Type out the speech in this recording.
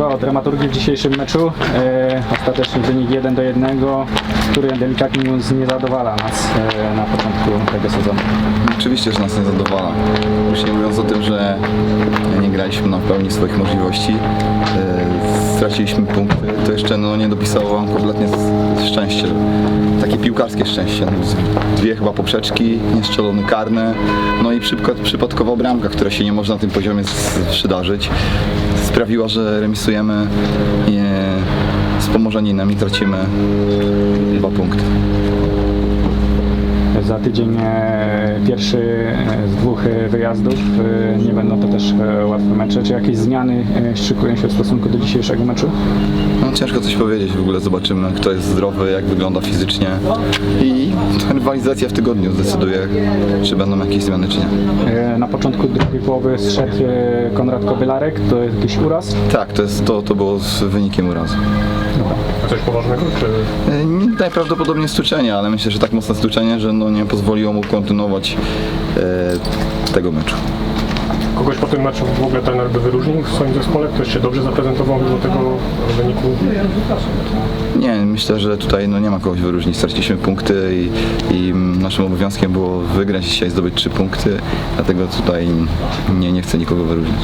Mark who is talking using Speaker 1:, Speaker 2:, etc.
Speaker 1: Słowa o dramaturgii w dzisiejszym meczu. E, ostateczny wynik 1 do 1, który delikatnie mówiąc nie zadowala nas e, na początku tego sezonu.
Speaker 2: Oczywiście, że nas nie zadowala. Już nie mówiąc o tym, że nie graliśmy na pełni swoich możliwości, e, straciliśmy punkty, to jeszcze no, nie dopisało nam kompletnie szczęście. Takie piłkarskie szczęście. No, Dwie chyba poprzeczki, niestrzelone karne, no i przypad- przypadkowa bramka, która się nie może na tym poziomie przydarzyć, sprawiła, że remisujemy z Pomorzaninem i tracimy dwa punkty.
Speaker 1: Za tydzień e, pierwszy e, z dwóch e, wyjazdów. Nie będą to też łatwe mecze. Czy jakieś zmiany szykują się w stosunku do dzisiejszego meczu?
Speaker 2: No ciężko coś powiedzieć, w ogóle zobaczymy kto jest zdrowy, jak wygląda fizycznie i rywalizacja w tygodniu zdecyduje, czy będą jakieś zmiany, czy nie.
Speaker 1: Na początku drugiej połowy zszedł Konrad Kobylarek. To jest jakiś uraz?
Speaker 2: Tak, to, jest, to, to było z wynikiem urazu.
Speaker 3: A coś poważnego, czy
Speaker 2: E, Najprawdopodobniej stuczenie, ale myślę, że tak mocne stuczenie, że no nie pozwoliło mu kontynuować e, tego meczu.
Speaker 3: kogoś po tym meczu w ogóle trener by wyróżnił w swoim zespole? Ktoś się dobrze zaprezentował do tego wyniku?
Speaker 2: Nie, myślę, że tutaj no, nie ma kogoś wyróżnić. Straciliśmy punkty i, i naszym obowiązkiem było wygrać dzisiaj, zdobyć trzy punkty, dlatego tutaj nie, nie chcę nikogo wyróżnić.